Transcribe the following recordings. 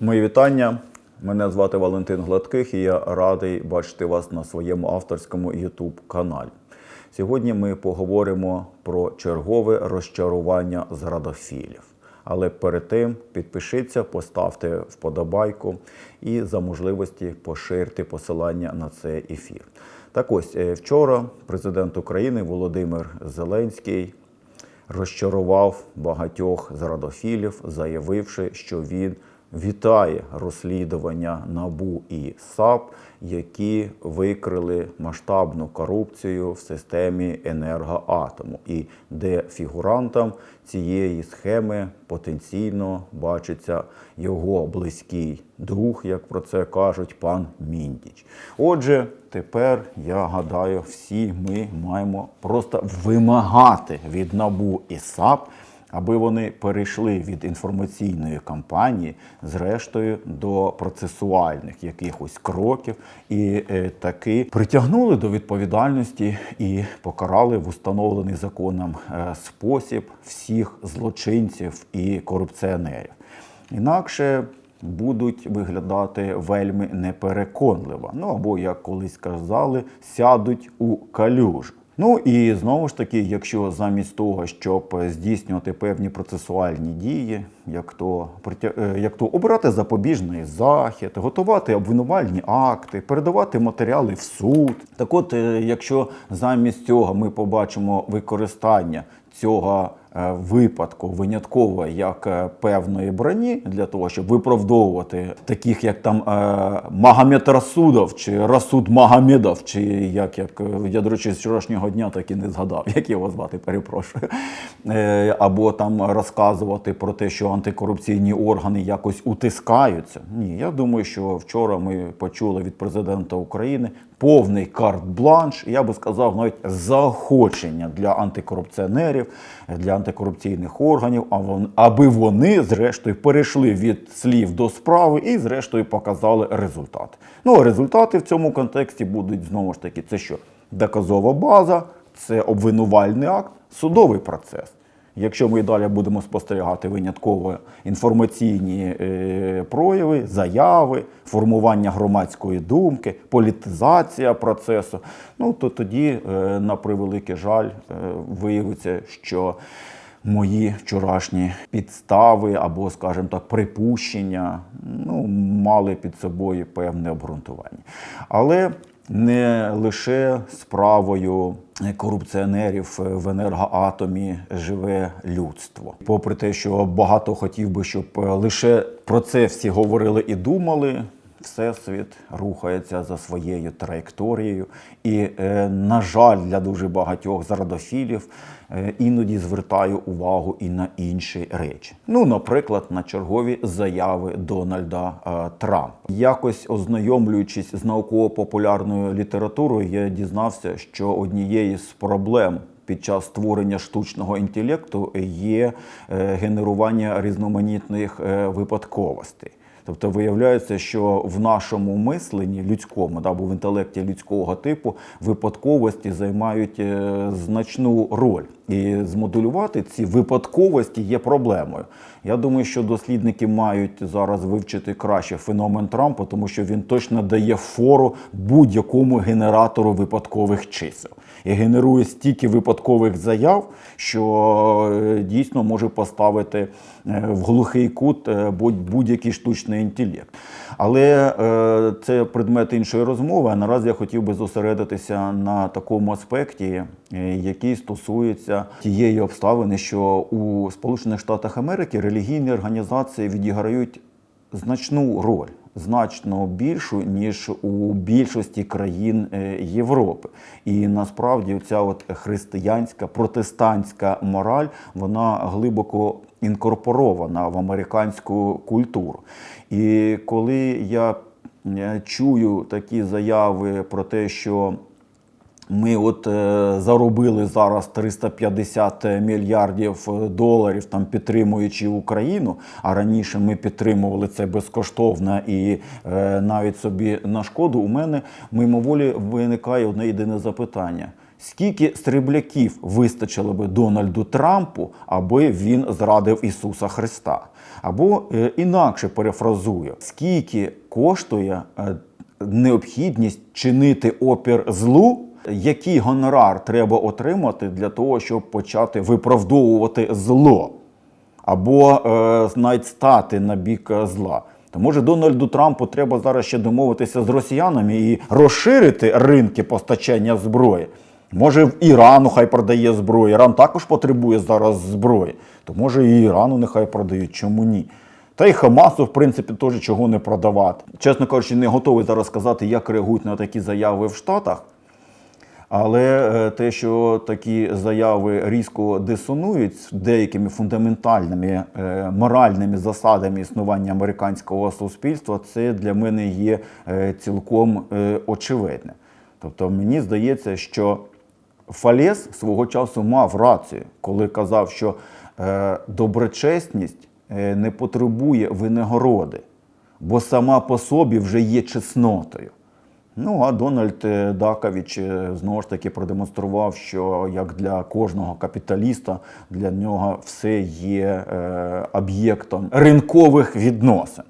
Мої вітання. Мене звати Валентин Гладких і я радий бачити вас на своєму авторському YouTube каналі. Сьогодні ми поговоримо про чергове розчарування зрадофілів. Але перед тим підпишіться, поставте вподобайку і за можливості поширте посилання на цей ефір. Так ось е, вчора президент України Володимир Зеленський розчарував багатьох зрадофілів, заявивши, що він вітає розслідування НАБУ і САП, які викрили масштабну корупцію в системі енергоатому, і де фігурантом цієї схеми потенційно бачиться його близький друг, як про це кажуть, пан Міндіч. Отже, тепер я гадаю, всі ми маємо просто вимагати від НАБУ і САП аби вони перейшли від інформаційної кампанії, зрештою, до процесуальних якихось кроків, і е, таки притягнули до відповідальності і покарали в установлений законом е, спосіб всіх злочинців і корупціонерів. Інакше будуть виглядати вельми непереконливо. Ну або, як колись казали, сядуть у калюжу. Ну і знову ж таки, якщо замість того, щоб здійснювати певні процесуальні дії, як то е, як то обирати запобіжний захід, готувати обвинувальні акти, передавати матеріали в суд. Так от, е, якщо замість цього ми побачимо використання цього випадку винятково як е, певної броні для того, щоб виправдовувати таких, як там е, Магомед Расудов чи Расуд Магомедов, чи як, як е, я, до речі, з вчорашнього дня так і не згадав, як його звати, перепрошую. Е, Або там розказувати про те, що антикорупційні органи якось утискаються. Ні, я думаю, що вчора ми почули від президента України повний карт-бланш, я би сказав, навіть заохочення для антикорупціонерів, для антикорупційних органів, аби вони, зрештою, перейшли від слів до справи і, зрештою, показали результат. Ну, а результати в цьому контексті будуть знову ж таки, це що? Доказова база, це обвинувальний акт, судовий процес. Якщо ми і далі будемо спостерігати винятково інформаційні е, прояви, заяви, формування громадської думки, політизація процесу, ну то тоді, е, на превеликий жаль, е, виявиться, що мої вчорашні підстави або, скажімо так, припущення ну, мали під собою певне обґрунтування. Але не лише справою корупціонерів в енергоатомі живе людство. Попри те, що багато хотів би, щоб лише про це всі говорили і думали. Всесвіт рухається за своєю траєкторією, і, е, на жаль, для дуже багатьох зрадофілів е, іноді звертаю увагу і на інші речі. Ну, наприклад, на чергові заяви Дональда е, Трампа. Якось ознайомлюючись з науково-популярною літературою, я дізнався, що однією з проблем під час створення штучного інтелекту є генерування різноманітних випадковостей. Тобто виявляється, що в нашому мисленні людському да, або в інтелекті людського типу випадковості займають е, значну роль. І змоделювати ці випадковості є проблемою. Я думаю, що дослідники мають зараз вивчити краще феномен Трампа, тому що він точно дає фору будь-якому генератору випадкових чисел і генерує стільки випадкових заяв, що е, дійсно може поставити е, в глухий кут е, будь- будь-який штучний інтелект. Але це предмет іншої розмови. А наразі я хотів би зосередитися на такому аспекті, який стосується тієї обставини, що у Сполучених Штатах Америки релігійні організації відіграють значну роль. Значно більшу ніж у більшості країн е, Європи, і насправді ця от християнська протестантська мораль вона глибоко інкорпорована в американську культуру. І коли я е, чую такі заяви про те, що ми от е, заробили зараз 350 мільярдів доларів, там підтримуючи Україну. А раніше ми підтримували це безкоштовно і е, навіть собі на шкоду. У мене мимоволі виникає одне єдине запитання: Скільки стрібляків вистачило би Дональду Трампу, аби він зрадив Ісуса Христа? Або е, інакше перефразую, скільки коштує е, необхідність чинити опір злу? Який гонорар треба отримати для того, щоб почати виправдовувати зло? або е, навіть стати на бік зла. То може Дональду Трампу треба зараз ще домовитися з росіянами і розширити ринки постачання зброї. Може, в Ірану хай продає зброю. Іран також потребує зараз зброї. То може і Ірану нехай продають, чому ні? Та й Хамасу, в принципі, теж чого не продавати. Чесно кажучи, не готовий зараз сказати, як реагують на такі заяви в Штатах. Але е, те, що такі заяви різко дисонують з деякими фундаментальними е, моральними засадами існування американського суспільства, це для мене є е, цілком очевидне. Тобто мені здається, що Фалес свого часу мав рацію, коли казав, що доброчесність не потребує винагороди, бо сама по собі вже є чеснотою. Ну, а Дональд е, Дакович е, знову ж таки продемонстрував, що як для кожного капіталіста для нього все є е, об'єктом ринкових відносин.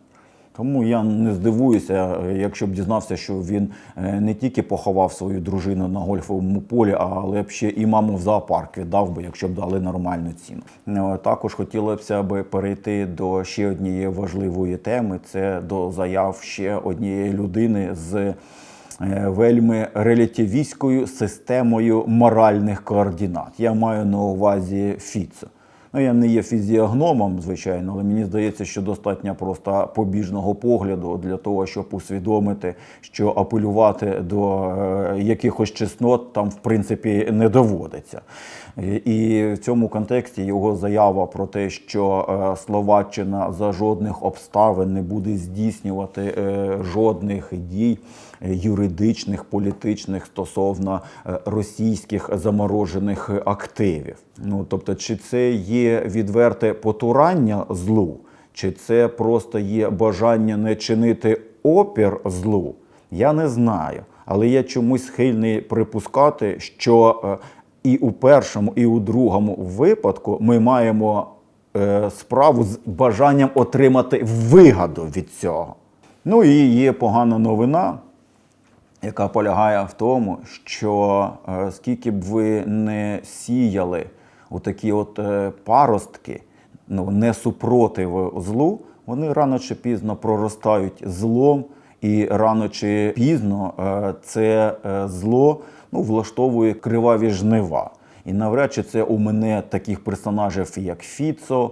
Тому я не здивуюся, якщо б дізнався, що він не тільки поховав свою дружину на гольфовому полі, але б ще і маму в зоопарк віддав би, якщо б дали нормальну ціну. Також хотілося б перейти до ще однієї важливої теми: це до заяв ще однієї людини з вельми релятивістською системою моральних координат. Я маю на увазі Фіцо. Ну, я не є фізіогномом, звичайно, але мені здається, що достатньо просто побіжного погляду для того, щоб усвідомити, що апелювати до е, якихось чеснот там в принципі не доводиться. І- в цьому контексті його заява про те, що е, Словаччина за жодних обставин не буде здійснювати е, жодних дій юридичних, політичних стосовно російських заморожених активів. Ну тобто, чи це є відверте потурання злу, чи це просто є бажання не чинити опір злу? Я не знаю. Але я чомусь схильний припускати, що е, і у першому, і у другому випадку ми маємо е, справу з бажанням отримати вигоду від цього. Ну і є погана новина, яка полягає в тому, що е, скільки б ви не сіяли у такі от е, паростки, ну не супротив злу, вони рано чи пізно проростають злом, і рано чи пізно е, це е, зло ну, влаштовує криваві жнива. І навряд чи це у мене таких персонажів, як Фіцо,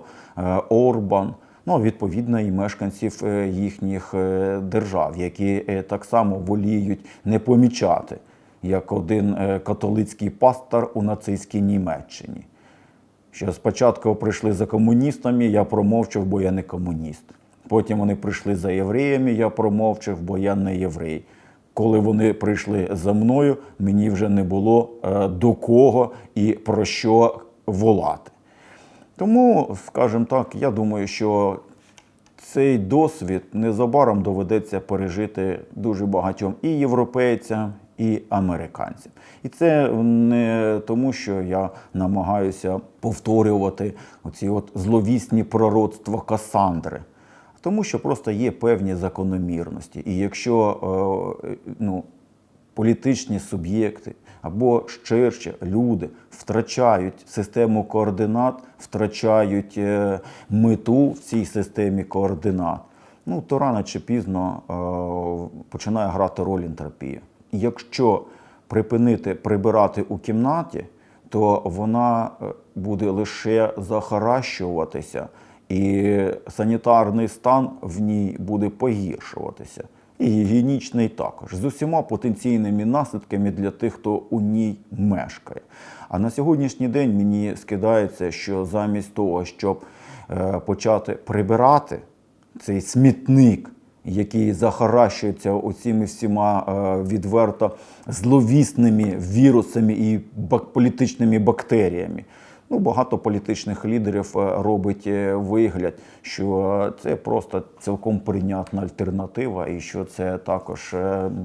Орбан, ну відповідно і мешканців їхніх держав, які так само воліють не помічати, як один католицький пастор у нацистській Німеччині. Що спочатку прийшли за комуністами, я промовчав, бо я не комуніст. Потім вони прийшли за євреями, я промовчав, бо я не єврей. Коли вони прийшли за мною, мені вже не було е, до кого і про що волати. Тому, скажімо так, я думаю, що цей досвід незабаром доведеться пережити дуже багатьом і європейцям, і американцям. І це не тому, що я намагаюся повторювати оці от зловісні пророцтва Касандри, тому що просто є певні закономірності. І якщо е, ну, політичні суб'єкти або ширше люди втрачають систему координат, втрачають е, мету в цій системі координат, ну то рано чи пізно е, починає грати роль ентропія. Якщо припинити прибирати у кімнаті, то вона е, буде лише захаращуватися, і санітарний стан в ній буде погіршуватися. І гігієнічний також з усіма потенційними наслідками для тих, хто у ній мешкає. А на сьогоднішній день мені скидається, що замість того, щоб е, почати прибирати цей смітник, який захаращується оціми всіма е, відверто зловісними вірусами і політичними бактеріями. Ну, багато політичних лідерів е, робить е, вигляд, що це просто цілком прийнятна альтернатива, і що це також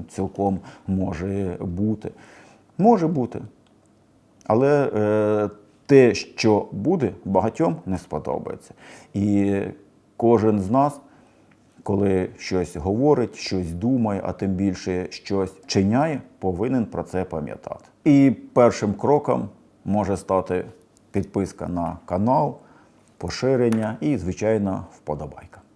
цілком може бути. Може бути. Але е, те, що буде, багатьом не сподобається. І кожен з нас, коли щось говорить, щось думає, а тим більше щось чиняє, повинен про це пам'ятати. І першим кроком може стати підписка на канал, поширення і, звичайно, вподобайка.